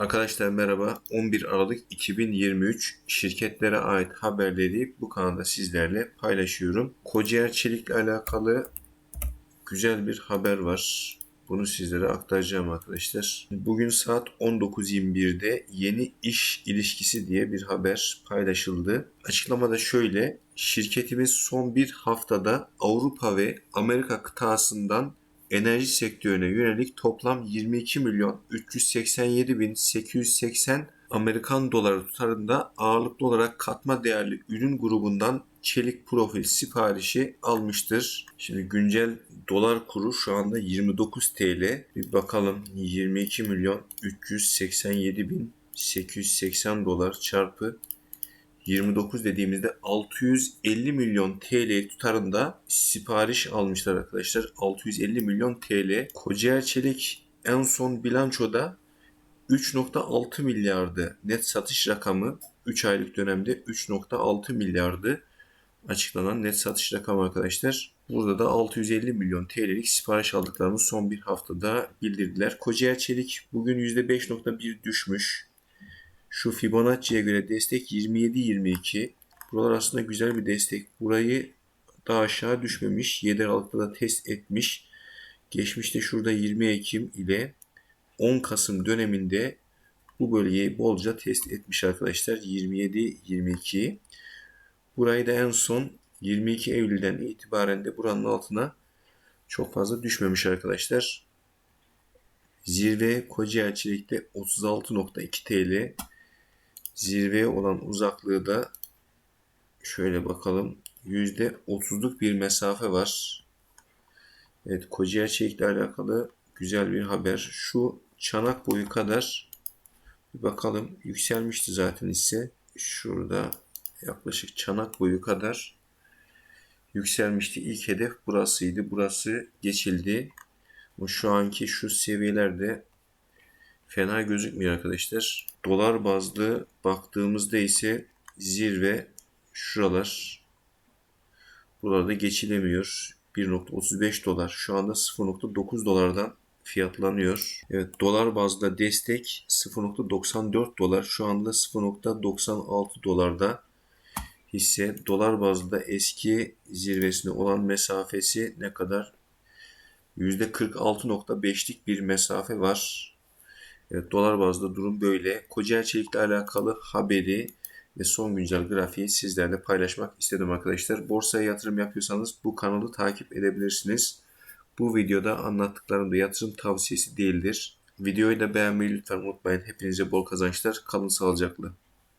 Arkadaşlar merhaba. 11 Aralık 2023 şirketlere ait haberleri bu kanalda sizlerle paylaşıyorum. Kocaer Çelik'le alakalı güzel bir haber var. Bunu sizlere aktaracağım arkadaşlar. Bugün saat 19.21'de yeni iş ilişkisi diye bir haber paylaşıldı. Açıklamada şöyle. Şirketimiz son bir haftada Avrupa ve Amerika kıtasından enerji sektörüne yönelik toplam 22 milyon 387 bin 880 Amerikan doları tutarında ağırlıklı olarak katma değerli ürün grubundan çelik profil siparişi almıştır. Şimdi güncel dolar kuru şu anda 29 TL. Bir bakalım 22 milyon 387 bin 880 dolar çarpı 29 dediğimizde 650 milyon TL tutarında sipariş almışlar arkadaşlar. 650 milyon TL. Kocaer Çelik en son bilançoda 3.6 milyardı net satış rakamı 3 aylık dönemde 3.6 milyardı açıklanan net satış rakamı arkadaşlar. Burada da 650 milyon TL'lik sipariş aldıklarını son bir haftada bildirdiler. Kocaer Çelik bugün %5.1 düşmüş. Şu Fibonacci'ye göre destek 27-22. Buralar aslında güzel bir destek. Burayı daha aşağı düşmemiş. 7 Aralık'ta da test etmiş. Geçmişte şurada 20 Ekim ile 10 Kasım döneminde bu bölgeyi bolca test etmiş arkadaşlar. 27-22. Burayı da en son 22 Eylül'den itibaren de buranın altına çok fazla düşmemiş arkadaşlar. Zirve Kocaeli Çelik'te 36.2 TL. Zirveye olan uzaklığı da şöyle bakalım. %30'luk bir mesafe var. Evet Kocaeli Çelik'le alakalı güzel bir haber. Şu çanak boyu kadar bir bakalım yükselmişti zaten ise şurada yaklaşık çanak boyu kadar yükselmişti. İlk hedef burasıydı. Burası geçildi. Şu anki şu seviyelerde fena gözükmüyor arkadaşlar. Dolar bazlı baktığımızda ise zirve şuralar. Buralarda geçilemiyor. 1.35 dolar. Şu anda 0.9 dolardan fiyatlanıyor. Evet dolar bazda destek 0.94 dolar. Şu anda 0.96 dolarda hisse dolar bazda eski zirvesine olan mesafesi ne kadar? %46.5'lik bir mesafe var. Evet, dolar bazda durum böyle. Kocaeli Çelik'le alakalı haberi ve son güncel grafiği sizlerle paylaşmak istedim arkadaşlar. Borsaya yatırım yapıyorsanız bu kanalı takip edebilirsiniz. Bu videoda anlattıklarım da yatırım tavsiyesi değildir. Videoyu da beğenmeyi lütfen unutmayın. Hepinize bol kazançlar. Kalın sağlıcakla.